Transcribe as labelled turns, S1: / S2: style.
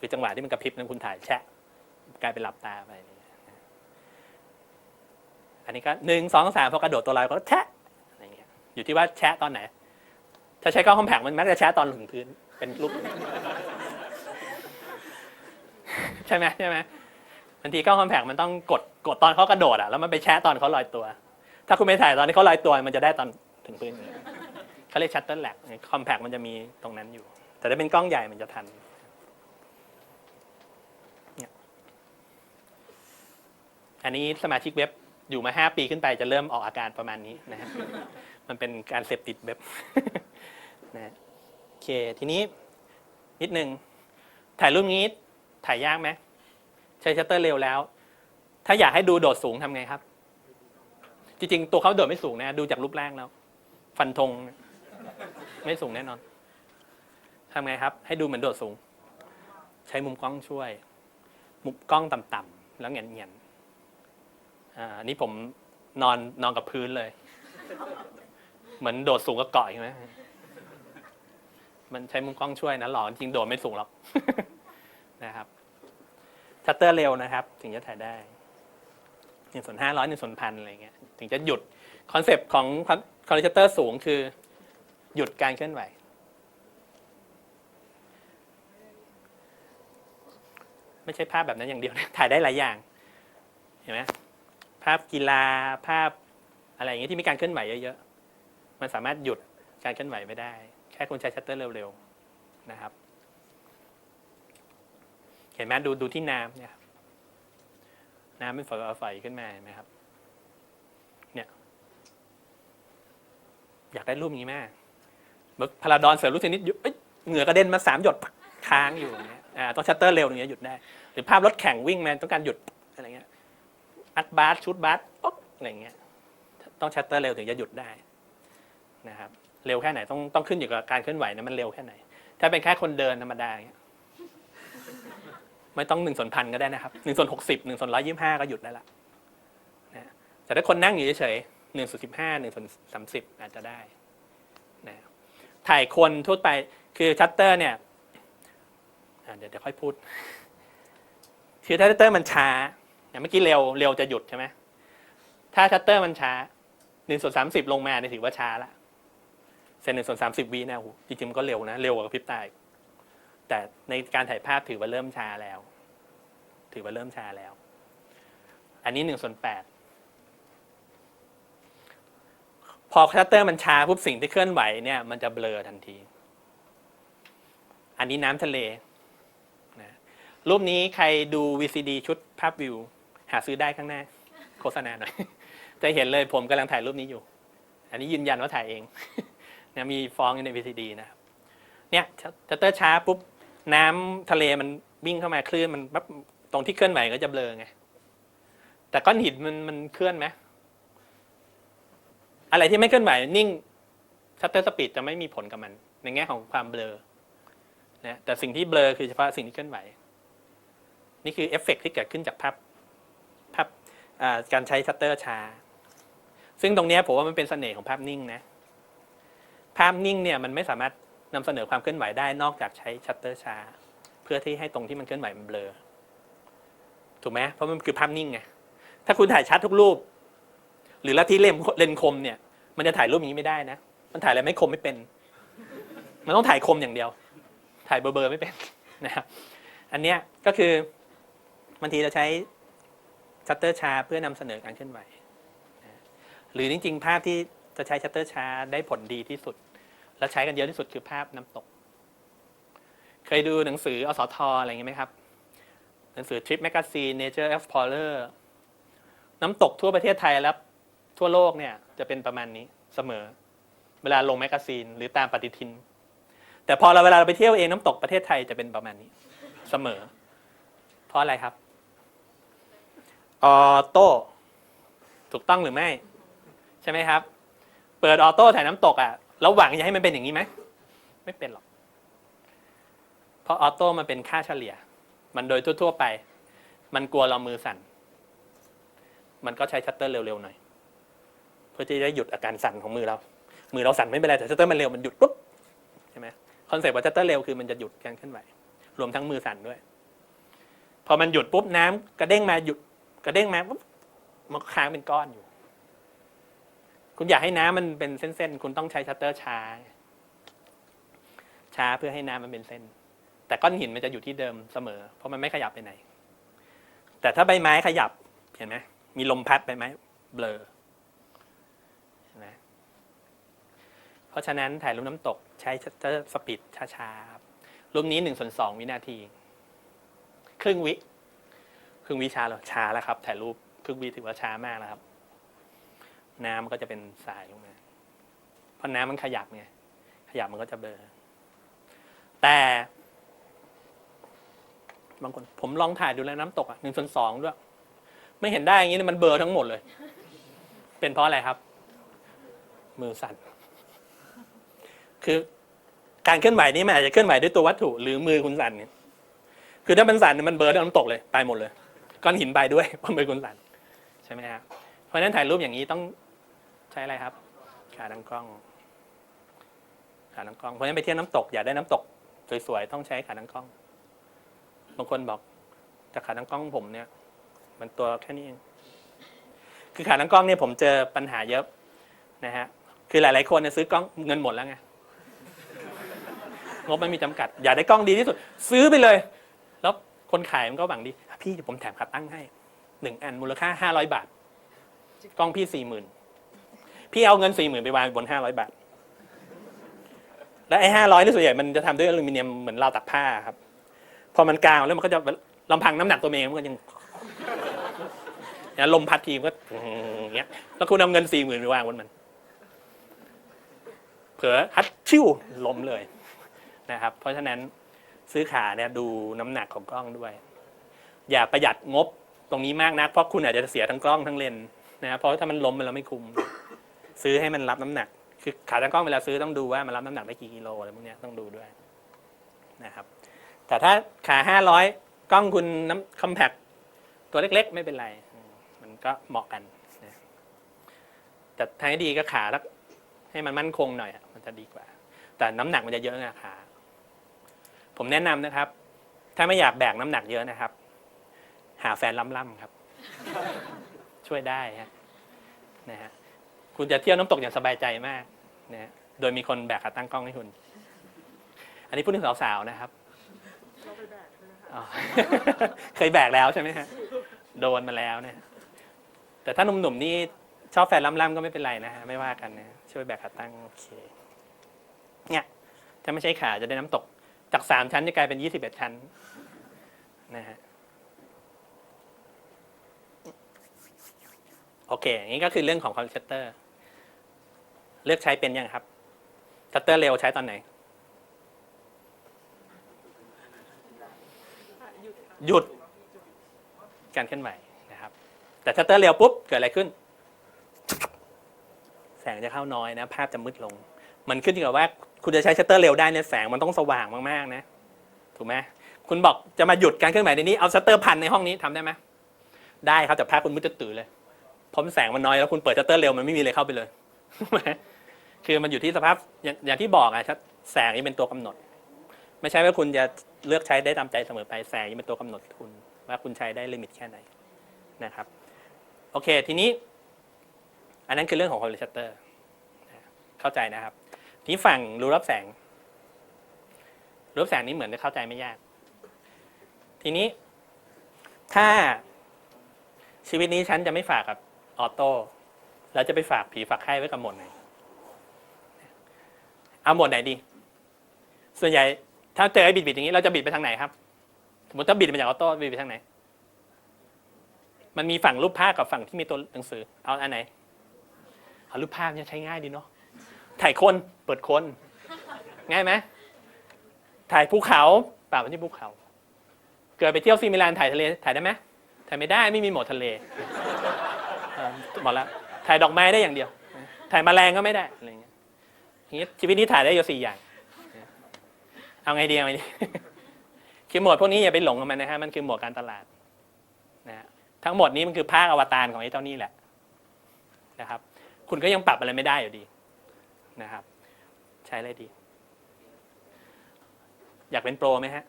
S1: คือจังหวะที่มันกระพริบนั้นคุณถ่ายแชะกลายเป็นหลับตาไปอันนี้ก็หนึ่งสองสามพอกระโดดตัวลอยก็แชะอะไรเงี้ยอยู่ที่ว่าแชะตอนไหน ถ้าใช้กล้องคอมแพคมันมักจะแชะตอนถึงพื้นเป็นรูปใช่ไหมใช่ไหมบางทีกล้องคอมแพคมันต้องกดกดตอนเขากระโดดอะแล้วมันไปแชะตอนเขาลอยตัว ถ้าคุณไปถ่ายตอนที่เขาลอยตัวมันจะได้ตอนถึงพื้นเขาเรียกชัตเตอร์แลกคอมแพคมันจะมีตรงนั้นอยู่ แต่ถ้าเป็นกล้องใหญ่มันจะทันเนี่ย อันนี้สมาชิกเว็บอยู่มาห้าปีขึ้นไปจะเริ่มออกอาการประมาณนี้นะฮะมันเป็นการเสพติดเว็บนะโอเคทีนี้นิดนึงถ่ายรูปนี้ถ่ายยากไหมใช้ชัตเตอร์เร็วแล้ว ถ้าอยากให้ดูโดดสูงทำไงครับ จริงๆ ตัวเขาโดดไม่สูงนะ ดูจากรูปร่างแล้ว ฟันธงไม่สูงแน่นอนทำไงครับ ให้ดูเหมือนโดดสูง ใช้มุมกล้องช่วย มุมกล้องต่ำๆแล้วเงียนๆ อ่าอันนี้ผมนอนนอนกับพื้นเลย เหมือนโดดสูงกับเกาะใช่ไหมมันใช้มุมกล้องช่วยนะหรอจริงโดดไม่สูงหรอกนะครับชัตเตอร์เร็วนะครับ ถึงจะถ่ายได้หนึ่งส่วนห้าร้อยหนึ่งส่วนพันอะไรเงี้ยถึงจะหยุดคอนเซปต์ของคอนชัตเตอร์สูงคือ หยุดการเคลื่อนไหวไม่ใช่ภาพแบบนั้นอย่างเดียวนะถ่ายได้หลายอย่าง เห็นไหม ภาพกีฬาภาพอะไรอย่างเงี้ยที่มีการเคลื่อนไหวเยอะๆ มันสามารถหยุดการเคลื่อนไหวไม่ได้ แค่คุณใช้ชัตเตอร์เร็วๆนะครับ เห็นไหมดูดูที่น้ำเนี่ยน้ำเป็นฝอยๆขึ้นมาเห็นไหมครับ เนี่ย อยากได้รูปนี้มากเบิกพาราดอนเสือลูกเทนนิสเอ้ยเหงื่อกระเด็นมาสามหยดค้างอยู่อย่างเงี้ยต้องชัตเตอร์เร็วอย่างเงี้ยหยุดได้ หรือภาพรถแข่งวิ่งมาต้องการหยุด อัดบาสชุดบาสป๊อกอะไรเงี้ยต้องชัตเตอร์เร็วถึงจะหยุดได้นะครับเร็วแค่ไหนต้องต้องขึ้นอยู่กับการเคลื่อนไหวนะมันเร็วแค่ไหน ถ้าเป็นแค่คนเดินธรรมดาอย่างเงี้ยไม่ต้องหนึ่งส่วนพันก็ได้นะครับหนึ่งส่วนหกสิบหนึ่งส่วนร้อยยี่ห้าก็หยุดได้ละนะแต่ถ้าคนนั่งอยู่เฉยๆหนึ่งส่วนสิบห้าหนึ่งส่วนสามสิบอาจจะได้นะถ่ายคนทั่วไปคือชัตเตอร์เนี่ยเดี๋ยวเดี๋ยวค่อยพูด คือถ้าชัตเตอร์มันช้า อย่างเมื่อกี้เร็วเร็วจะหยุดใช่ไหมถ้าชัตเตอร์มันช้าหนึ่งส่วนสามสิบลงมาเนี่ยถือว่าช้าละเซนหนึ่งส่วนสามสิบวินะโหจริงๆมันก็เร็วนะ เร็วกว่าพริบตาอีกแต่ในการถ่ายภาพถือว่าเริ่มช้าแล้ว ถือว่าเริ่มช้าแล้ว อันนี้หนึ่งส่วนแปดพอชัตเตอร์มันช้าปุ๊บสิ่งที่เคลื่อนไหวเนี่ยมันจะเบลอทันที อันนี้น้ำทะเลนะรูปนี้ใครดู VCD ชุดภาพวิว หาซื้อได้ข้างหน้า โฆษณาหน่อย จะเห็นเลยผมกำลังถ่ายรูปนี้อยู่ อันนี้ยืนยันว่าถ่ายเองนะมีฟองอยู่ใน VCD นะครับ เนี่ยชัตเตอร์ช้าปุ๊บน้ำทะเลมันวิ่งเข้ามาคลื่นมันปั๊บตรงที่เคลื่อนไหวก็จะเบลอไง แต่ก้อนหินมันมันเคลื่อนไหมอะไรที่ไม่เคลื่อนไหวนิ่งชัตเตอร์สปีดจะไม่มีผลกับมัน ในแง่ของความเบลอนะแต่สิ่งที่เบลอคือเฉพาะสิ่งที่เคลื่อนไหว นี่คือเอฟเฟกต์ที่เกิดขึ้นจากภาพ การใช้ชัตเตอร์ช้า ซึ่งตรงนี้ผมว่ามันเป็นเสน่ห์ของภาพนิ่งนะ ภาพนิ่งเนี่ยมันไม่สามารถนำเสนอความเคลื่อนไหวได้นอกจากใช้ชัตเตอร์ช้า เพื่อที่ให้ตรงที่มันเคลื่อนไหวมันเบลอ ถูกไหมเพราะมันคือภาพนิ่งไง ถ้าคุณถ่ายชัดทุกรูป หรือละที่เลนเลนคมเนี่ย มันจะถ่ายรูปอย่างนี้ไม่ได้นะ มันถ่ายอะไรไม่คมไม่เป็น มันต้องถ่ายคมอย่างเดียว ถ่ายเบอร์เบอร์ไม่เป็นนะครับ อันเนี้ยก็คือบางทีเราใช้ ชัตเตอร์ชาเพื่อนำเสนอการเคลื่อนไหว หรือจริงๆ ภาพที่จะใช้ชัตเตอร์ชาได้ผลดีที่สุด และใช้กันเยอะที่สุดคือภาพน้ำตก เคยดูหนังสืออสทอะไรอย่างนี้ไหมครับ หนังสือ Trip Magazine Nature Explorer น้ำตกทั่วประเทศไทยและทั่วโลกเนี่ยจะเป็นประมาณนี้เสมอ เวลาลงแมกกาซีนหรือตามปฏิทิน แต่พอเราเวลาเราไปเที่ยวเองน้ำตกประเทศไทยจะเป็นประมาณนี้ เสมอ เพราะอะไรครับ ออโต้ถูกต้องหรือไม่ ใช่ไหมครับ เปิดออโต้ถ่ายน้ำตกอะ่ะเราหวังจะให้มันเป็นอย่างนี้ไหมไม่เป็นหรอก เพราะออโต้มันเป็นค่าเฉลี่ย มันโดยทั่ว ๆ ไป มันกลัวเรามือสั่น มันก็ใช้ชัตเตอร์เร็วๆหน่อย เพื่อที่จะหยุดอาการสั่นของมือเรา มือเราสั่นไม่เป็นไรแต่ชัตเตอร์มันเร็วมันหยุดปุ๊บใช่ไหมคอนเซ็ปต์ว่าชัตเตอร์เร็วคือมันจะหยุดการเคลื่อนไหวรวมทั้งมือสั่นด้วย พอมันหยุดปุ๊บน้ำกระเด้งมาหยุด กระเด้งมาปุ๊บมันก็ค้างเป็นก้อนอยู่ คุณอยากให้น้ำมันเป็นเส้นๆ คุณต้องใช้ชัตเตอร์ช้า ช้าเพื่อให้น้ำมันเป็นเส้น แต่ก้อนหินมันจะอยู่ที่เดิมเสมอ เพราะมันไม่ขยับไปไหน แต่ถ้าใบไม้ขยับเห็นไหมมีลมพัดใบไหมเบลอเห็นไหมเพราะฉะนั้นถ่ายรูปน้ำตกใช้ชัตเตอร์สปีดช้าๆรูปนี้หนึ่งส่วนสองวินาที ครึ่งวิ รึ่งวิชาแล้วช้าแล้วครับ ถ่ายรูปครึ่งวิถือว่าช้ามากแล้วครับ น้ำมันก็จะเป็นสายลงมาเพราะน้ำมันขยับไงขยับมันก็จะเบลอแต่บางคนผมลองถ่ายดูแล้วน้ำตกอะหนึ่งส่วนสองด้วย ไม่เห็นได้อย่างนี้มันเบลอทั้งหมดเลย เป็นเพราะอะไรครับ มือสั่น คือการเคลื่อนไหวนี้มันอาจจะเคลื่อนไหวด้วยตัววัตถุ หรือมือคุณสั่นเนี่ยคือถ้ามันสั่นมันเบลอทั้งน้ำตกเลยไปหมดเลย ก้อนหินไปด้วยเพราะมือคุณสั่นใช่ไหมครับเพราะฉะนั้นถ่ายรูปอย่างนี้ต้องใช้อะไรครับขาตั้งกล้องขาตั้งกล้องเพราะฉะนั้นไปเที่ยวน้ำตกอยากได้น้ำตกสวยๆต้องใช้ขาตั้งกล้องบางคนบอกจากขาตั้งกล้องผมเนี่ย มันตัวแค่นี้เองคือขาตั้งกล้องเนี่ยผมเจอปัญหาเยอะนะฮะคือหลายๆคนเนี่ยซื้อกล้องเงินหมดแล้วไงงบมันมีจำกัด อยากได้กล้องดีที่สุด ซื้อไปเลย แล้วคนขายมันก็หวังดี พี่ผมแถมขาตั้งให้หนึ่งอันมูลค่าห้าร้อยบาท กล้องพี่สี่หมื่นพี่เอาเงินสี่หมื่นไปวางบนห้าร้อยบาท และไอ้ห้าร้อยนี่ส่วนใหญ่มันจะทำด้วยอลูมิเนียมเหมือนราวตักผ้าครับ พอมันกาวแล้วมันก็จะลำพังน้ำหนักตัวเองมันก็ยังเนี่ยลมพัดทีมันก็อย่างเงี้ยแล้วคุณเอาเงินสี่หมื่นไปวางบนมัน เผลอฮัดชิวล้มเลยนะครับ เพราะฉะนั้นซื้อขาเนี่ยดูน้ำหนักของกล้องด้วย อย่าประหยัดงบตรงนี้มากนัก เพราะคุณอาจจะเสียทั้งกล้องทั้งเลนนะครับเพราะถ้ามันล้มมันแล้วไม่คุ้มซื้อให้มันรับน้ำหนัก คือขาตั้งกล้องเวลาซื้อต้องดูว่ามันรับน้ำหนักได้กี่กิโลอะไรพวกนี้ต้องดูด้วยนะครับ แต่ถ้าขาห้าร้อยกล้องคุณน้ำคอมแพคตัวเล็กๆ ไม่เป็นไร มันก็เหมาะกันนะแต่ทางที่ดีก็ขาแล้วให้มันมั่นคงหน่อยมันจะดีกว่า แต่น้ำหนักมันจะเยอะนะขาผมแนะนำนะครับ ถ้าไม่อยากแบกน้ำหนักเยอะนะครับ หาแฟนล่ำๆครับ ช่วยได้ฮะนะฮะคุณจะเที่ยวน้ำตกอย่างสบายใจมากนะฮะโดยมีคนแบกขาตั้งกล้องให้คุณ อันนี้พูดถึงสาวๆนะครับเคยแบกแล้วใช่ไหมฮะโดนมาแล้วเนี่ย แต่ถ้าหนุ่มๆนี่ชอบแฟนล่ำๆก็ไม่เป็นไรนะฮะไม่ว่ากันนะช่วยแบกขาตั้งโอเคเนี่ยถ้าไม่ใช่ขาจะได้น้ำตก จากสามชั้นจะกลายเป็นยี่สิบเอ็ดชั้นนะฮะ โอเคอย่างนี้ก็คือเรื่องของคอมชัตเตอร์ เลือกใช้เป็นยังครับชัตเตอร์เร็วใช้ตอนไหน หยุดการเคลื่อนไหวนะครับ แต่ชัตเตอร์เร็วปุ๊บ เกิดอะไรขึ้น แสงจะเข้าน้อยนะ ภาพจะมืดลง มันขึ้นอยู่กับว่า คุณจะใช้ชัตเตอร์เร็วได้เนี่ยแสงมันต้องสว่างมากๆนะ ถูกไหมคุณบอกจะมาหยุดการเคลื่อนไหวในนี้ เอาชัตเตอร์พันในห้องนี้ทำได้ไหมได้ครับแต่ภาพคุณมืดตื่นเลย พราะแสงมันน้อยแล้วคุณเปิดชัตเตอร์เร็วมันไม่มีเลยเข้าไปเลย คือมันอยู่ที่สภาพอย่างอย่างที่บอกอะชัดแสงนี่เป็นตัวกำหนด ไม่ใช่ว่าคุณจะเลือกใช้ได้ตามใจเสมอไปแสงนี่เป็นตัวกำหนดคุณ ว่าคุณใช้ได้ลิมิตแค่ไหนนะครับ โอเคทีนี้ อันนั้นคือเรื่องของคอมพิวเตอร์เข้าใจนะครับ ทีนี้ฝั่งรูรับแสง รูรับแสงนี้เหมือนจะเข้าใจไม่ยาก ทีนี้ถ้าชีวิตนี้ฉันจะไม่ฝากกับ ออโต้แล้วจะไปฝากผีฝากไข้ไว้กับหมดไหนเอาหมดไหนดี ส่วนใหญ่ถ้าเจอไอ้บิดบิดๆอย่างนี้เราจะบิดไปทางไหนครับ สมมติถ้าบิดมาจากออโต้บิดไปทางไหน มันมีฝั่งรูปภาพกับฝั่งที่มีตัวหนังสือ เอาอันไหนเอารูปภาพเนี่ยใช้ง่ายดีเนาะถ่ายคนเปิดคน ง่ายไหมถ่ายภูเขาป่าไม่ใช่ภูเขา เกิดไปเที่ยวซีมิลานถ่ายทะเลถ่ายได้ไหมถ่ายไม่ได้ไม่มีหมดทะเล เออบอกแล้ว ถ่ายดอกไม้ได้อย่างเดียว ถ่ายแมลงก็ไม่ได้อะไรเงี้ยอย่างงี้ชีวิตนี้ถ่ายได้อยู่สี่อย่าง เอาไงดีเอาไงดี คือหมดพวกนี้อย่าไปหลงกับมันนะฮะ มันคือหมวดการตลาดนะฮะทั้งหมดนี้มันคือภาคอวตารของไอ้เจ้านี่แหละนะครับ คุณก็ยังปรับอะไรไม่ได้อยู่ดีนะครับ ใช้อะไรดี อยากเป็นโปรไหมฮะ